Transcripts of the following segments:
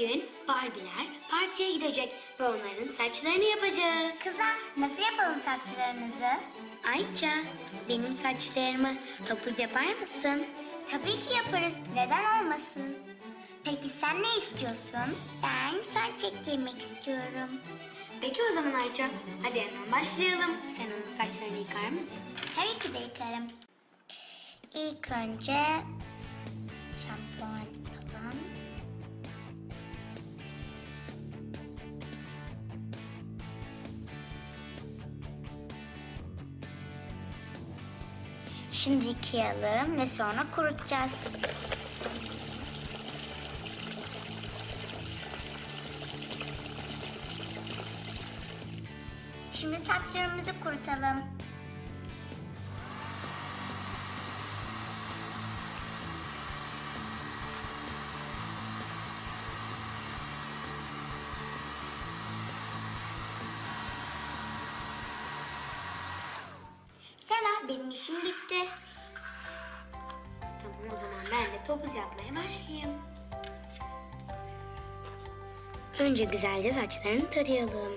Bugün Barbie'ler partiye gidecek ve onların saçlarını yapacağız. Kızlar nasıl yapalım saçlarınızı? Ayça, benim saçlarımı topuz yapar mısın? Tabii ki yaparız. Neden olmasın? Peki sen ne istiyorsun? Ben saç eklemek istiyorum. Peki o zaman Ayça, hadi hemen başlayalım. Sen onun saçlarını yıkar mısın? Tabii ki de yıkarım. İlk önce şampuan Şimdi yıkayalım ve sonra kurutacağız. Şimdi saçlarımızı kurutalım. Benim işim bitti. Tamam o zaman ben de topuz yapmaya başlayayım. Önce güzelce saçlarını tarayalım.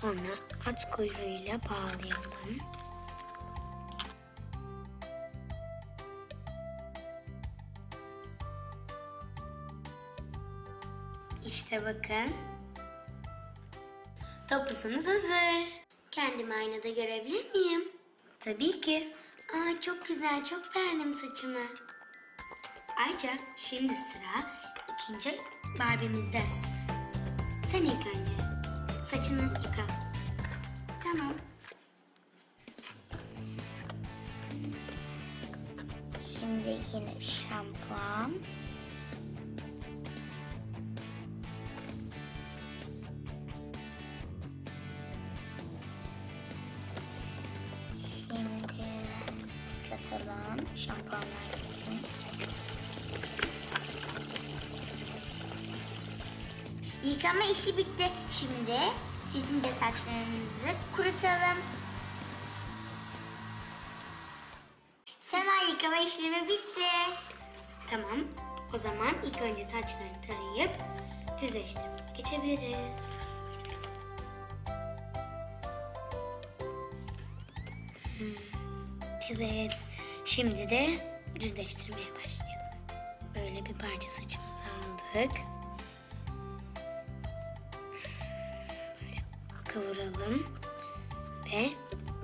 Sonra at kuyruğuyla bağlayalım. İşte bakın. Topuzunuz hazır. Kendimi aynada görebilir miyim? Tabii ki. Aa çok güzel, çok beğendim saçımı. Ayça, şimdi sıra ikinci Barbie'mizde. Sen ilk önce saçını yıka. Tamam. Şimdi yine şampuan. İşi bitti. Şimdi sizin de saçlarınızı kurutalım. Sema yıkama işlemi bitti. Tamam. O zaman ilk önce saçlarını tarayıp düzleştirmeye geçebiliriz. Hmm, Evet. Şimdi de düzleştirmeye başlayalım. Böyle bir parça saçımızı aldık. Böyle kıvıralım ve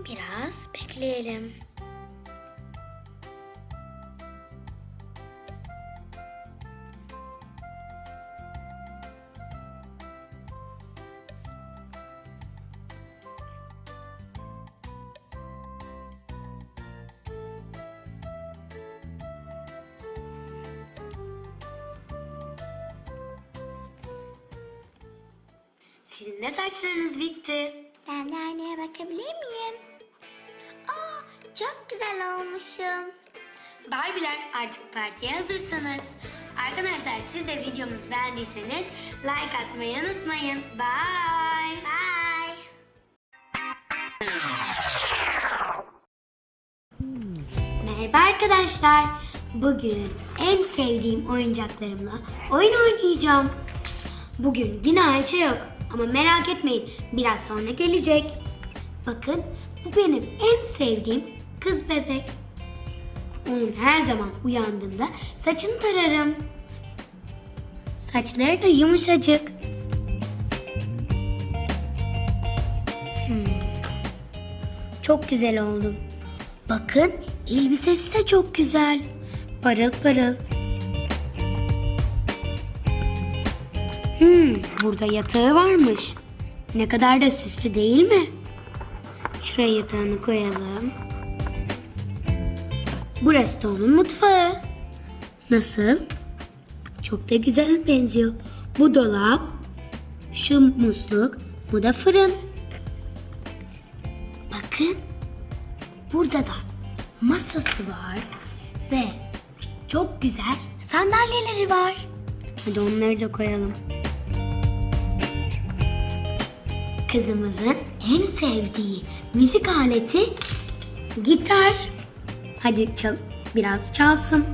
biraz bekleyelim. Sizin de saçlarınız bitti. Ben de aynaya bakabilir miyim? Aa, çok güzel olmuşum. Barbie'ler artık partiye hazırsınız. Arkadaşlar siz de videomuzu beğendiyseniz like atmayı unutmayın. Bye. Bye. Merhaba arkadaşlar. Bugün en sevdiğim oyuncaklarımla oyun oynayacağım. Bugün Dina Ayça yok ama merak etmeyin biraz sonra gelecek. Bakın bu benim en sevdiğim kız bebek. Onun her zaman uyandığında saçını tararım. Saçları da yumuşacık. Hmm. Çok güzel oldum. Bakın elbisesi de çok güzel. Parıl parıl. Hmm, burada yatağı varmış. Ne kadar da süslü değil mi? Şuraya yatağını koyalım. Burası da onun mutfağı. Nasıl? Çok da güzel benziyor. Bu dolap, şu musluk, bu da fırın. Bakın Burada da masası var ve çok güzel sandalyeleri var. Hadi onları da koyalım. Kızımızın en sevdiği müzik aleti gitar. Hadi çal biraz çalsın.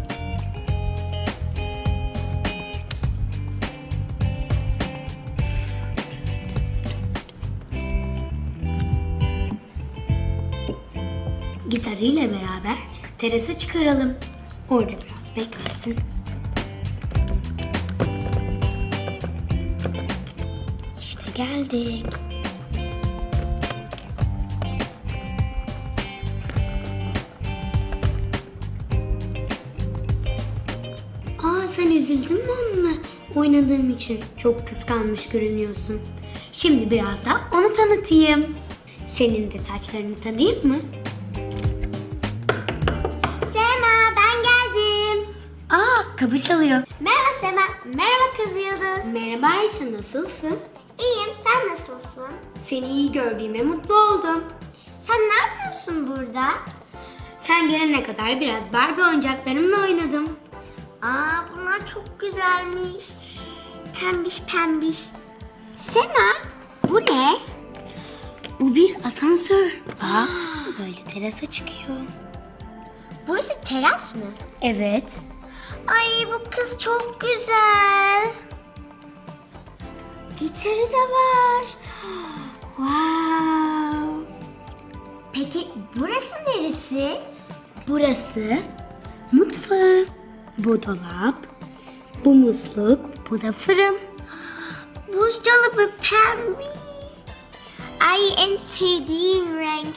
Gitarıyla beraber terasa çıkaralım. Orada biraz beklesin. İşte geldik. Oynadığım için? Çok kıskanmış görünüyorsun. Şimdi biraz da onu tanıtayım. Senin de saçlarını tanıyayım mı? Sema ben geldim. Aa kapı çalıyor. Merhaba Sema. Merhaba kız Yıldız. Merhaba Ayşe nasılsın? İyiyim sen nasılsın? Seni iyi gördüğüme mutlu oldum. Sen ne yapıyorsun burada? Sen gelene kadar biraz Barbie oyuncaklarımla oynadım. Aa bunlar çok güzelmiş. Pembiş pembiş. Sema bu ne? Bu bir asansör. Bak böyle terasa çıkıyor. Burası teras mı? Evet. Ay bu kız çok güzel. Gitarı da var. Wow. Peki burası neresi? Burası mutfağı. Bu dolap. Bu musluk. Bu da fırın. Buzdolabı pembe. Ay en sevdiğim renk.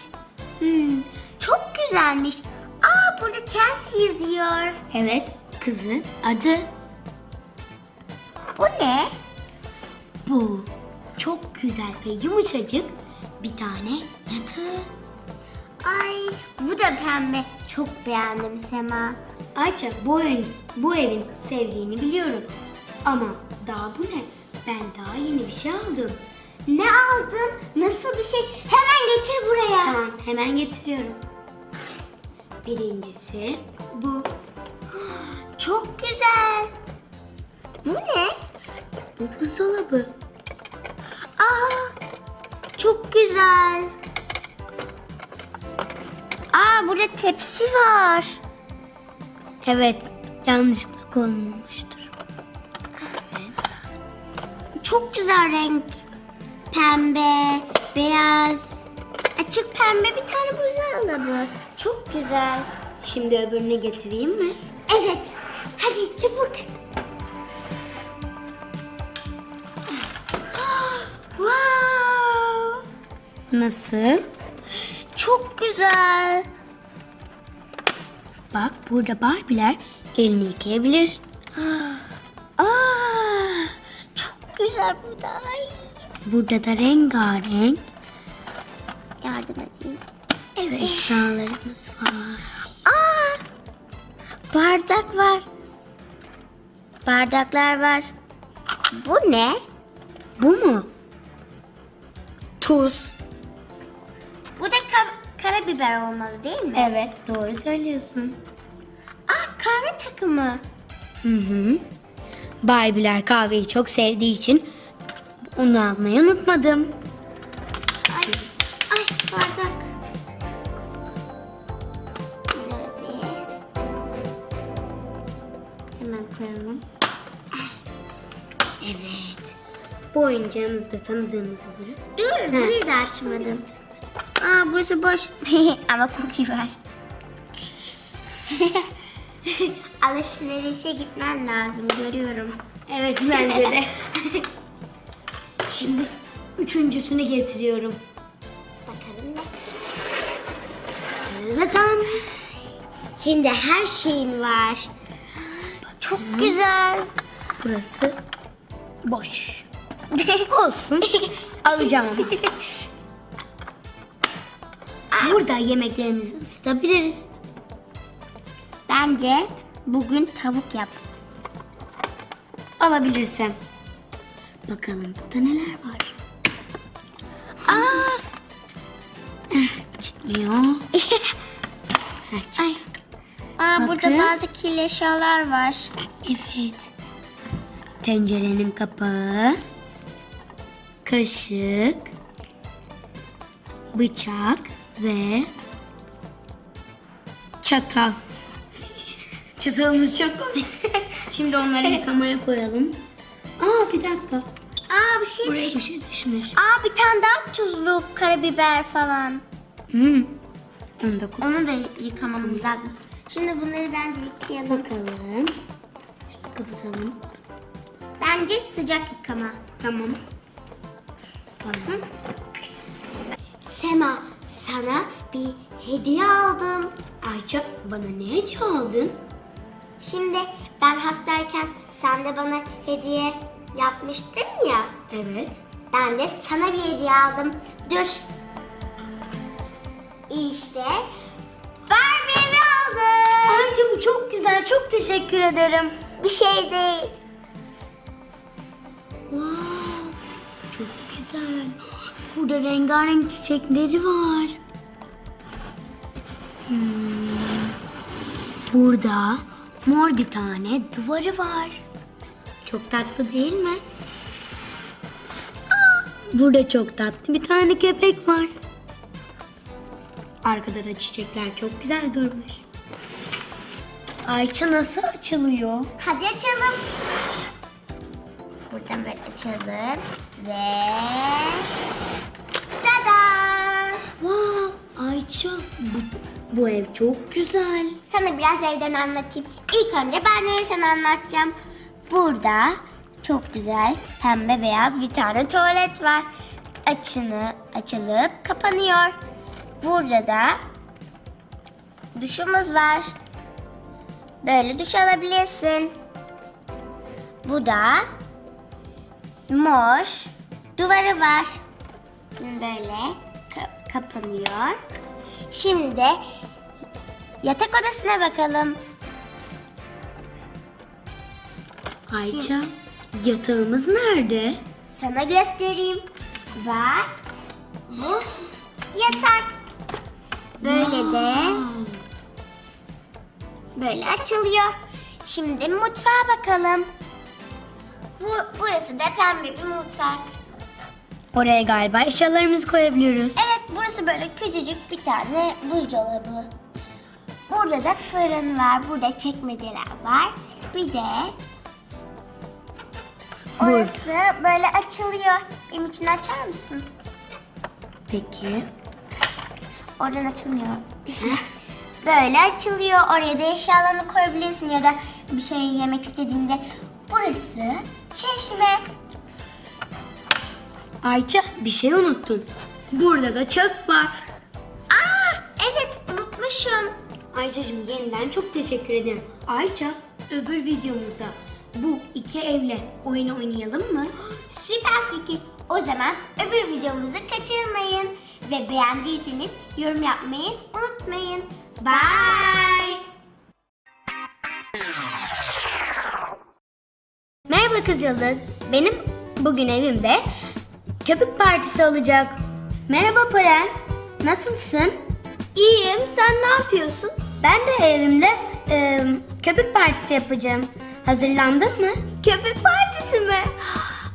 Hmm, çok güzelmiş. Aa burada Chelsea yazıyor. Evet kızın adı Bu ne? bu. Çok güzel ve yumuşacık bir tane yatağı. Ay bu da pembe. Çok beğendim Sema. Ayça bu evin, bu evin sevdiğini biliyorum. Ama daha bu ne? Ben daha yeni bir şey aldım. Ne aldın? Nasıl bir şey? Hemen getir buraya. Tamam hemen getiriyorum. Birincisi bu. Çok güzel. Bu ne? Bu buzdolabı. Aa, çok güzel. Aa, burada tepsi var. Evet yanlışlıkla konulmuştur. Çok güzel renk. Pembe, beyaz, açık pembe bir tane buzdolabı. Çok güzel. Şimdi öbürünü getireyim mi? Evet. Hadi çabuk. Wow. Nasıl? Çok güzel. Bak burada Barbie'ler elini yıkayabilir. Aa, çok güzel bu da. Ay. Burada da rengarenk Yardım edeyim. evet. eşyalarımız var. Aa, bardak var. Bardaklar var. Bu ne? Bu mu? Tuz. Bu da ka- karabiber olmalı değil mi? Evet doğru söylüyorsun. Aa, kahve takımı. Hı hı. Barbie'ler kahveyi çok sevdiği için onu almayı unutmadım. Ay, ay bardak. Evet. Hemen koyalım. Evet. Bu oyuncağınızı da tanıdığınız üzere. Dur, burayı da açmadım. Aa, burası boş. Ama var. Alışverişe gitmen lazım, görüyorum. Evet bence de. Şimdi üçüncüsünü getiriyorum. Bakalım ne? Zaten Senin de her şeyin var. Çok güzel. burası boş. Olsun. Alacağım ama. Burada yemeklerimizi ısıtabiliriz. Bence bugün tavuk yap. Alabilirsem. Bakalım burada neler var. Aa, Çıkmıyor. Ha, çıktı. ay. Aa, burada Bakın. bazı kirli eşyalar var. Evet. Tencerenin kapağı. Kaşık. Bıçak ve çatal. Çatalımız çok komik. Şimdi onları yıkamaya koyalım. Aa bir dakika. Aa bir şey Buraya düş- bir şey düşmüş. Aa bir tane daha tuzlu karabiber falan. Hmm. Onu da koy. Onu da yıkamamız lazım. Şimdi bunları bence yıkayalım. Bakalım. Şunu kapatalım. Bence sıcak yıkama. Tamam. Tamam. Sema sana bir hediye aldım. Ayça bana ne hediye aldın? Şimdi ben hastayken sen de bana hediye yapmıştın ya. Evet. Ben de sana bir hediye aldım. Dur. İşte Barbie'mi aldım. Bu çok güzel. Çok teşekkür ederim. Bir şey değil. Wow, çok güzel. Burada rengarenk çiçekleri var. Hmm. Burada mor bir tane duvarı var. Çok tatlı değil mi? Aa, Burada çok tatlı bir tane köpek var. Arkada da çiçekler çok güzel durmuş. Ayça nasıl açılıyor? Hadi açalım. Buradan böyle açalım. Ve... Tada! Wow, Ayça bu, bu ev çok güzel. Sana biraz evden anlatayım. İlk önce ben sana anlatacağım. Burada çok güzel pembe beyaz bir tane tuvalet var. Açını açılıp kapanıyor. Burada da duşumuz var. Böyle duş alabilirsin. Bu da mor duvarı var. Böyle ka- kapanıyor. Şimdi de yatak odasına bakalım. Ayça yatağımız nerede? Sana göstereyim. Bak. Bu yatak. Böyle de Wow. böyle açılıyor. Şimdi mutfağa bakalım. Bu burası da pembe bir mutfak. Oraya galiba eşyalarımızı koyabiliyoruz. Evet burası böyle küçücük bir tane buzdolabı. Burada da fırın var. Burada çekmeceler var. Bir de orası böyle açılıyor. Benim için açar mısın? Peki. Oradan açılmıyor. Böyle açılıyor. Oraya da eşyalarını koyabilirsin ya da bir şey yemek istediğinde. Burası çeşme. Ayça bir şey unuttun. Burada da çöp var. Aa evet unutmuşum. Ayça'cığım yeniden çok teşekkür ederim. Ayça öbür videomuzda bu iki evle oyun oynayalım mı? Süper fikir. O zaman öbür videomuzu kaçırmayın. Ve beğendiyseniz yorum yapmayı unutmayın. Bye. Merhaba Kız Yıldız. Benim bugün evimde köpük partisi olacak. Merhaba Polen. Nasılsın? İyiyim. Sen ne yapıyorsun? Ben de evimde e, köpük partisi yapacağım. Hazırlandın mı? Köpek partisi mi?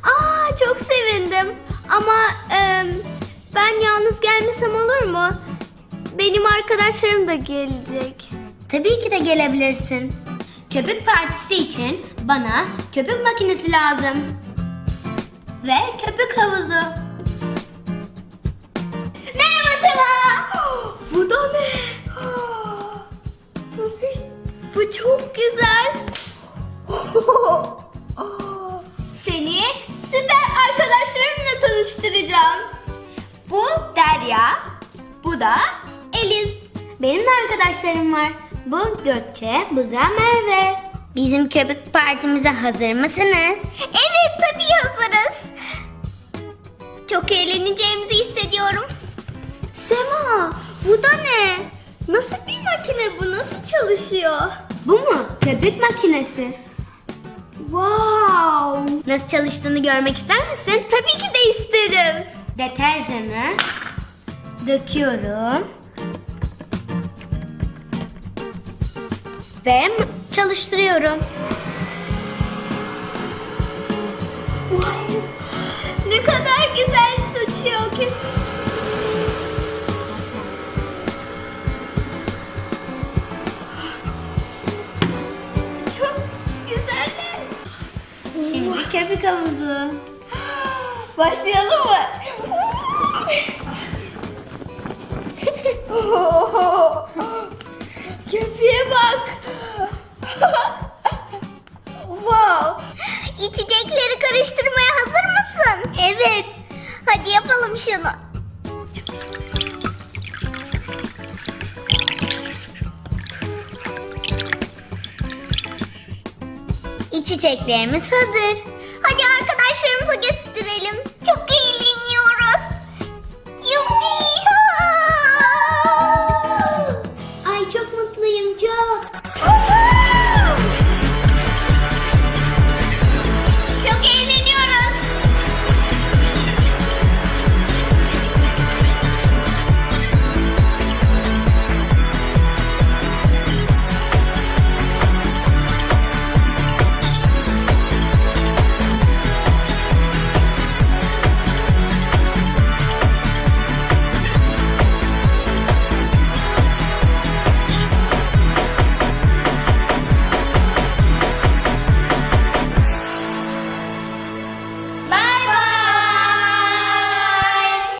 Aa çok sevindim. Ama e, ben yalnız gelmesem olur mu? Benim arkadaşlarım da gelecek. Tabii ki de gelebilirsin. Köpük partisi için bana köpük makinesi lazım. Ve köpük havuzu. Sema. Bu da ne? Bu çok güzel. Seni süper arkadaşlarımla tanıştıracağım. Bu Derya, bu da Eliz. Benim de arkadaşlarım var. Bu Gökçe, bu da Merve. Bizim köpük partimize hazır mısınız? Evet tabii hazırız. Çok hissediyorum. Sema bu da ne? Nasıl bir makine bu? Nasıl çalışıyor? Bu mu? Köpük makinesi. Wow. Nasıl çalıştığını görmek ister misin? Tabii ki de isterim. Deterjanı döküyorum. Ve çalıştırıyorum. Ne havuzu. Başlayalım mı? Köpeğe bak. wow. İçecekleri karıştırmaya hazır mısın? Evet. Hadi yapalım şunu. İçeceklerimiz hazır. arkadaşlarımıza göster